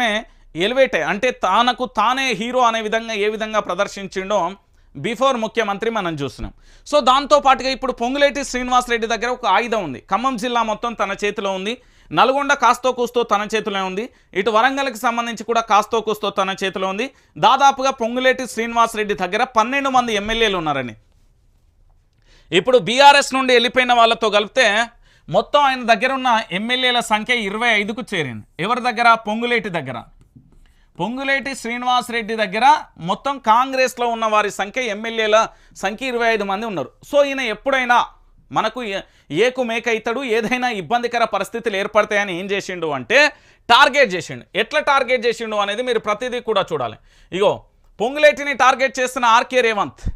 మే elevate అయ్యి అంటే తనకు తానే హీరో అనే విధంగా ఏ విధంగా ప్రదర్శించిండో బిఫోర్ ముఖ్యమంత్రి మనం చూస్తున్నాం. సో దాంతో పాటుగా ఇప్పుడు పొంగులేటి శ్రీనివాసరెడ్డి దగ్గర ఒక ఆయుధం ఉంది. ఖమ్మం జిల్లా మొత్తం తన చేతిలో ఉంది. నల్గొండ కాస్తో కూస్తో తన చేతిలో ఉంది. ఇటు వరంగల్కి సంబంధించి కూడా కాస్తో కూస్తో తన చేతిలో ఉంది. దాదాపుగా పొంగులేటి శ్రీనివాసరెడ్డి దగ్గర పన్నెండు మంది ఎమ్మెల్యేలు ఉన్నారని ఇప్పుడు బీఆర్ఎస్ నుండి వెళ్ళిపోయిన వాళ్ళతో కలిపితే మొత్తం ఆయన దగ్గర ఉన్న ఎమ్మెల్యేల సంఖ్య ఇరవై ఐదుకు చేరింది. ఎవరి దగ్గర? పొంగులేటి దగ్గర. పొంగులేటి శ్రీనివాసరెడ్డి దగ్గర మొత్తం కాంగ్రెస్లో ఉన్న వారి సంఖ్య ఎమ్మెల్యేల సంఖ్య ఇరవై ఐదు మంది ఉన్నారు. సో ఈయన ఎప్పుడైనా మనకు ఏ- ఏకు మేక ఇతడు ఏదైనా ఇబ్బందికర పరిస్థితులు ఏర్పడతాయని ఏం చేసిండు అంటే టార్గెట్ చేసిండు. ఎట్లా టార్గెట్ చేసిండు అనేది మీరు ప్రతిదీ కూడా చూడాలి. ఇగో పొంగులేటిని టార్గెట్ చేస్తున్న ఆర్కే రేవంత్.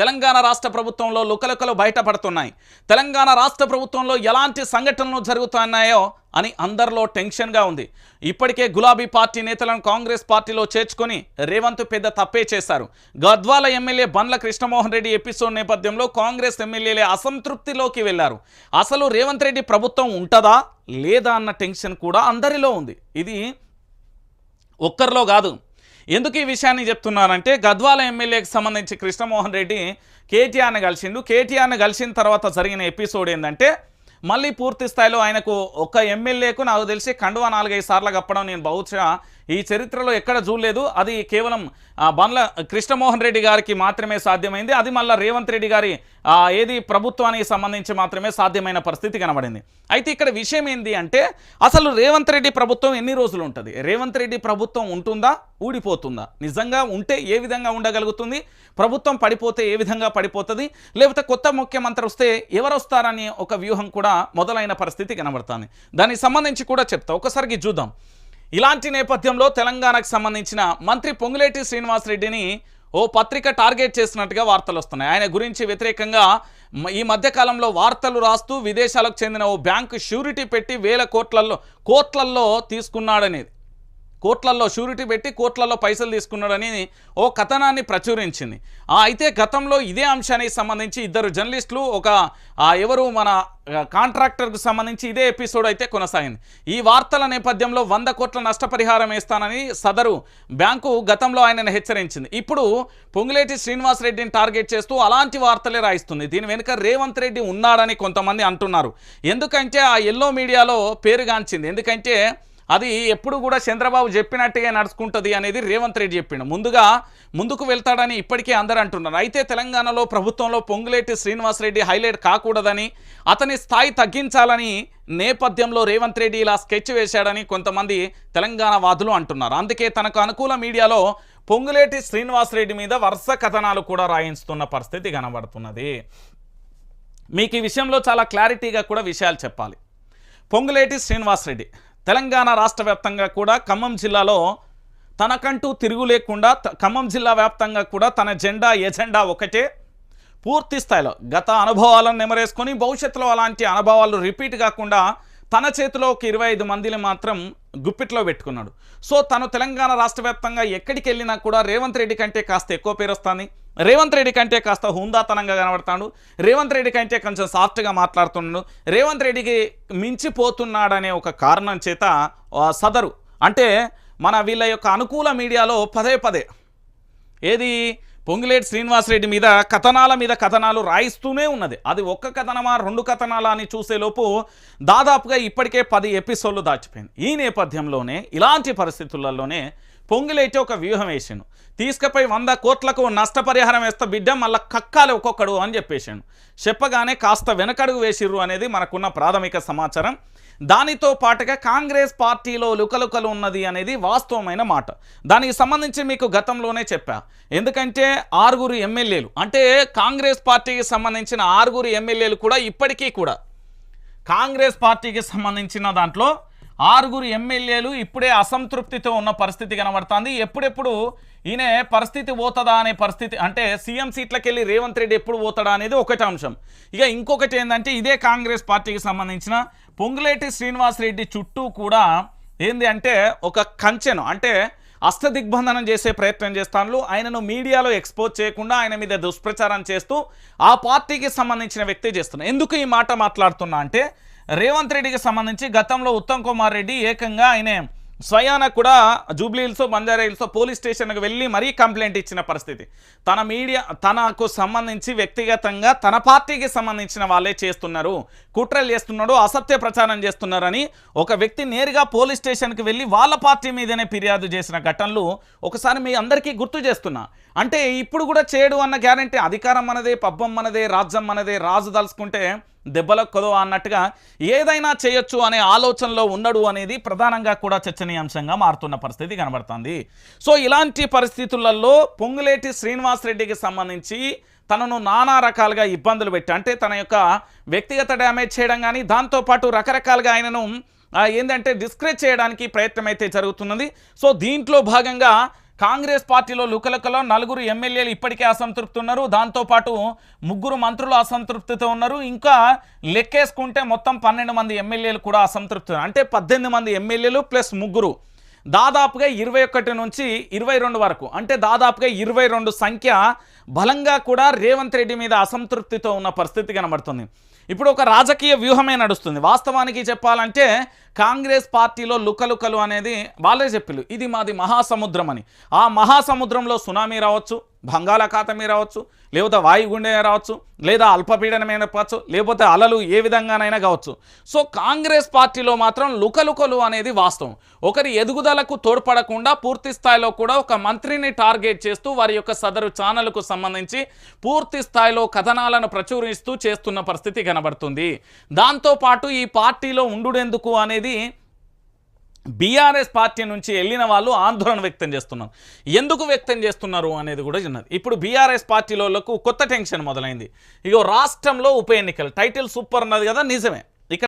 తెలంగాణ రాష్ట్ర ప్రభుత్వంలో లుకలుకలు బయటపడుతున్నాయి. తెలంగాణ రాష్ట్ర ప్రభుత్వంలో ఎలాంటి సంఘటనలు జరుగుతున్నాయో అని అందరిలో టెన్షన్గా ఉంది. ఇప్పటికే గులాబీ పార్టీ నేతలను కాంగ్రెస్ పార్టీలో చేర్చుకొని రేవంత్ పెద్ద తప్పే చేశారు. గద్వాల ఎమ్మెల్యే బండ్ల కృష్ణమోహన్ రెడ్డి ఎపిసోడ్ నేపథ్యంలో కాంగ్రెస్ ఎమ్మెల్యేలే అసంతృప్తిలోకి వెళ్ళారు అసలు రేవంత్ రెడ్డి ప్రభుత్వం ఉంటుందా లేదా అన్న టెన్షన్ కూడా అందరిలో ఉంది. ఇది ఒక్కరిలో కాదు ఎందుకు ఈ విషయాన్ని చెప్తున్నానంటే గద్వాల ఎమ్మెల్యేకి సంబంధించి కృష్ణమోహన్ రెడ్డి కేటీఆర్ని కలిసిండు. కేటీఆర్ని కలిసిన తర్వాత జరిగిన ఎపిసోడ్ ఏంటంటే మళ్ళీ పూర్తి స్థాయిలో ఆయనకు ఒక ఎమ్మెల్యేకు నాకు తెలిసి కండువా నాలుగైదు సార్లు కప్పడం నేను బహుశా ఈ చరిత్రలో ఎక్కడ చూడలేదు. అది కేవలం బండ్ల కృష్ణమోహన్ రెడ్డి గారికి మాత్రమే సాధ్యమైంది. అది మళ్ళీ రేవంత్ రెడ్డి గారి ఏది ప్రభుత్వానికి సంబంధించి మాత్రమే సాధ్యమైన పరిస్థితి కనబడింది. అయితే ఇక్కడ విషయం ఏంది అంటే అసలు రేవంత్ రెడ్డి ప్రభుత్వం ఎన్ని రోజులు ఉంటుంది? రేవంత్ రెడ్డి ప్రభుత్వం ఉంటుందా? ఊడిపోతుందా? నిజంగా ఉంటే ఏ విధంగా ఉండగలుగుతుంది? ప్రభుత్వం పడిపోతే ఏ విధంగా పడిపోతుంది? లేకపోతే కొత్త ముఖ్యమంత్రి వస్తే ఎవరు వస్తారని ఒక వ్యూహం కూడా మొదలైన పరిస్థితి కనబడుతుంది. దానికి సంబంధించి కూడా చెప్తా. ఒకసారికి చూద్దాం. ఇలాంటి నేపథ్యంలో తెలంగాణకు సంబంధించిన మంత్రి పొంగులేటి శ్రీనివాసరెడ్డిని ఓ పత్రిక టార్గెట్ చేసినట్టుగా వార్తలు వస్తున్నాయి. ఆయన గురించి వ్యతిరేకంగా ఈ మధ్యకాలంలో వార్తలు రాస్తూ విదేశాలకు చెందిన ఓ బ్యాంకు షూరిటీ పెట్టి వేల కోట్లలో కోట్లల్లో తీసుకున్నాడనేది. కోట్లల్లో షూరిటీ పెట్టి కోట్లల్లో పైసలు తీసుకున్నాడని ఓ కథనాన్ని ప్రచురించింది. అయితే గతంలో ఇదే అంశానికి సంబంధించి ఇద్దరు జర్నలిస్టులు ఒక ఎవరు మన కాంట్రాక్టర్కు సంబంధించి ఇదే ఎపిసోడ్ అయితే కొనసాగింది. ఈ వార్తల నేపథ్యంలో వంద కోట్ల నష్టపరిహారం వేస్తానని సదరు బ్యాంకు గతంలో ఆయనను హెచ్చరించింది. ఇప్పుడు పొంగులేటి శ్రీనివాసరెడ్డిని టార్గెట్ చేస్తూ అలాంటి వార్తలే రాయిస్తుంది. దీని వెనుక రేవంత్ రెడ్డి ఉన్నాడని కొంతమంది అంటున్నారు. ఎందుకంటే ఆ ఎల్లో మీడియాలో పేరుగాంచింది ఎందుకంటే అది ఎప్పుడు కూడా చంద్రబాబు చెప్పినట్టుగా నడుచుకుంటుంది అనేది రేవంత్ రెడ్డి చెప్పిండు. ముందుగా ముందుకు వెళ్తాడని ఇప్పటికే అందరూ అంటున్నారు. అయితే తెలంగాణలో ప్రభుత్వంలో పొంగులేటి శ్రీనివాసరెడ్డి హైలైట్ కాకూడదని అతని స్థాయి తగ్గించాలని నేపథ్యంలో రేవంత్ రెడ్డి ఇలా స్కెచ్ వేశాడని కొంతమంది తెలంగాణ వాదులు అంటున్నారు. అందుకే తనకు అనుకూల మీడియాలో పొంగులేటి శ్రీనివాసరెడ్డి మీద వరుస కథనాలు కూడా రాయించుతున్న పరిస్థితి కనబడుతున్నది. మీకు ఈ విషయంలో చాలా క్లారిటీగా కూడా విషయాలు చెప్పాలి. పొంగులేటి శ్రీనివాసరెడ్డి తెలంగాణ రాష్ట్ర వ్యాప్తంగా కూడా ఖమ్మం జిల్లాలో తనకంటూ తిరుగు లేకుండా త- ఖమ్మం జిల్లా వ్యాప్తంగా కూడా తన జెండా ఎజెండా ఒకటే. పూర్తి స్థాయిలో గత అనుభవాలను నెమరేసుకొని భవిష్యత్తులో అలాంటి అనుభవాలు రిపీట్ కాకుండా తన చేతిలో ఒక ఇరవై ఐదు మందిని మాత్రం గుప్పిట్లో పెట్టుకున్నాడు. సో తను తెలంగాణ రాష్ట్ర వ్యాప్తంగా ఎక్కడికి వెళ్ళినా కూడా రేవంత్ రెడ్డి కంటే కాస్త ఎక్కువ పేరు వస్తుంది. రేవంత్ రెడ్డి కంటే కాస్త హుందాతనంగా కనబడతాడు. రేవంత్ రెడ్డి కంటే కొంచెం సాఫ్ట్గా మాట్లాడుతున్నాడు. రేవంత్ రెడ్డికి మించిపోతున్నాడనే ఒక కారణం చేత సదరు. అంటే మన వీళ్ళ యొక్క అనుకూల మీడియాలో పదే పదే ఏది పొంగిలేటి శ్రీనివాసరెడ్డి మీద కథనాల మీద కథనాలు రాయిస్తూనే ఉన్నది. అది ఒక్క కథనమా రెండు కథనాలా అని చూసేలోపు దాదాపుగా ఇప్పటికే పది ఎపిసోడ్లు దాచిపోయింది. ఈ నేపథ్యంలోనే ఇలాంటి పరిస్థితులలోనే పొంగిలేటి ఒక వ్యూహం వేసాను తీసుకపోయి వంద కోట్లకు నష్టపరిహారం వేస్తే బిడ్డ మళ్ళీ కక్కాలి ఒక్కొక్కడు అని చెప్పేశాను చెప్పగానే కాస్త వెనకడుగు వేసిర్రు అనేది మనకున్న ప్రాథమిక సమాచారం. దానితో పాటుగా కాంగ్రెస్ పార్టీలో లుకలుకలు ఉన్నది అనేది వాస్తవమైన మాట. దానికి సంబంధించి మీకు గతంలోనే చెప్పా. ఎందుకంటే ఆరుగురు ఎమ్మెల్యేలు అంటే కాంగ్రెస్ పార్టీకి సంబంధించిన ఆరుగురు ఎమ్మెల్యేలు కూడా ఇప్పటికీ కూడా కాంగ్రెస్ పార్టీకి సంబంధించిన దాంట్లో ఆరుగురు ఎమ్మెల్యేలు ఇప్పుడే అసంతృప్తితో ఉన్న పరిస్థితి కనబడుతుంది. ఎప్పుడెప్పుడు ఈయన పరిస్థితి పోతుందా అనే పరిస్థితి అంటే సీఎం సీట్లకు వెళ్ళి రేవంత్ రెడ్డి ఎప్పుడు పోతాడా అనేది ఒకటి అంశం. ఇక ఇంకొకటి ఏంటంటే ఇదే కాంగ్రెస్ పార్టీకి సంబంధించిన పొంగులేటి శ్రీనివాస్ రెడ్డి చుట్టూ కూడా ఏంది అంటే ఒక కంచెను అంటే అష్టదిగ్బంధనం చేసే ప్రయత్నం చేస్తాను ఆయనను మీడియాలో ఎక్స్పోజ్ చేయకుండా ఆయన మీద దుష్ప్రచారం చేస్తూ ఆ పార్టీకి సంబంధించిన వ్యక్తి చేస్తున్నాను ఎందుకు ఈ మాట మాట్లాడుతున్నా అంటే రేవంత్ రెడ్డికి సంబంధించి గతంలో ఉత్తమ్ కుమార్ రెడ్డి ఏకంగా ఆయన స్వయాన కూడా Jubilee Hills Banjara Hills police స్టేషన్కి వెళ్ళి మరీ కంప్లైంట్ ఇచ్చిన పరిస్థితి. తన మీడియా తనకు సంబంధించి వ్యక్తిగతంగా తన పార్టీకి సంబంధించిన వాళ్ళే చేస్తున్నారు. కుట్రలు చేస్తున్నాడు అసత్య ప్రచారం చేస్తున్నారని ఒక వ్యక్తి నేరుగా పోలీస్ స్టేషన్కి వెళ్ళి వాళ్ళ పార్టీ మీదనే ఫిర్యాదు చేసిన ఘటనలు ఒకసారి మీ అందరికీ గుర్తు చేస్తున్నా. అంటే ఇప్పుడు కూడా చేయడు అన్న గ్యారంటీ అధికారం మనదే పబ్బం మనదే రాజ్యం మనదే రాజు తలుచుకుంటే దెబ్బలకు కొదవ అన్నట్టుగా ఏదైనా చేయొచ్చు అనే ఆలోచనలో ఉండడు అనేది ప్రధానంగా కూడా చర్చనీయాంశంగా మారుతున్న పరిస్థితి కనబడుతుంది. సో ఇలాంటి పరిస్థితులలో పొంగులేటి శ్రీనివాసరెడ్డికి సంబంధించి తనను నానా రకాలుగా ఇబ్బందులు పెట్టి అంటే తన యొక్క వ్యక్తిగత డ్యామేజ్ చేయడం కానీ దాంతోపాటు రకరకాలుగా ఆయనను ఏంటంటే డిస్కరేజ్ చేయడానికి ప్రయత్నం అయితే జరుగుతున్నది. సో దీంట్లో భాగంగా కాంగ్రెస్ పార్టీలో లుకలుకలో నలుగురు ఎమ్మెల్యేలు ఇప్పటికే అసంతృప్తి ఉన్నారు దాంతోపాటు ముగ్గురు మంత్రులు అసంతృప్తితో ఉన్నారు. ఇంకా లెక్కేసుకుంటే మొత్తం పన్నెండు మంది ఎమ్మెల్యేలు కూడా అసంతృప్తి అంటే పద్దెనిమిది మంది ఎమ్మెల్యేలు ప్లస్ ముగ్గురు. దాదాపుగా ఇరవై ఒకటి నుంచి ఇరవై రెండు వరకు. అంటే దాదాపుగా ఇరవై రెండు సంఖ్య బలంగా కూడా రేవంత్ రెడ్డి మీద అసంతృప్తితో ఉన్న పరిస్థితి కనబడుతుంది. ఇప్పుడు ఒక రాజకీయ వ్యూహమే నడుస్తుంది. వాస్తవానికి చెప్పాలంటే కాంగ్రెస్ పార్టీలో లుకలుకలు అనేది వాళ్ళే చెప్పిలు ఇది మాది మహాసముద్రం అని. ఆ మహాసముద్రంలో సునామీ రావచ్చు బంగాళాఖాతమే రావచ్చు లేకపోతే వాయుగుండే రావచ్చు లేదా అల్పపీడనమైన కావచ్చు లేకపోతే అలలు ఏ విధంగానైనా కావచ్చు. సో కాంగ్రెస్ పార్టీలో మాత్రం లుకలుకలు అనేది వాస్తవం. ఒకరి ఎదుగుదలకు తోడ్పడకుండా పూర్తి స్థాయిలో కూడా ఒక మంత్రిని టార్గెట్ చేస్తూ వారి యొక్క సదరు ఛానల్కు సంబంధించి పూర్తి స్థాయిలో కథనాలను ప్రచురిస్తూ చేస్తున్న పరిస్థితి కనబడుతుంది. దాంతోపాటు ఈ పార్టీలో ఉండుడెందుకు అనేది బీఆర్ఎస్ పార్టీ నుంచి వెళ్ళిన వాళ్ళు ఆందోళన వ్యక్తం చేస్తున్నారు. ఎందుకు వ్యక్తం చేస్తున్నారు అనేది కూడా ఉన్నది ఇప్పుడు బీఆర్ఎస్ పార్టీలకు కొత్త టెన్షన్ మొదలైంది. ఇగో రాష్ట్రంలో ఉప ఎన్నికలు. టైటిల్ సూపర్ ఉన్నది కదా నిజమే.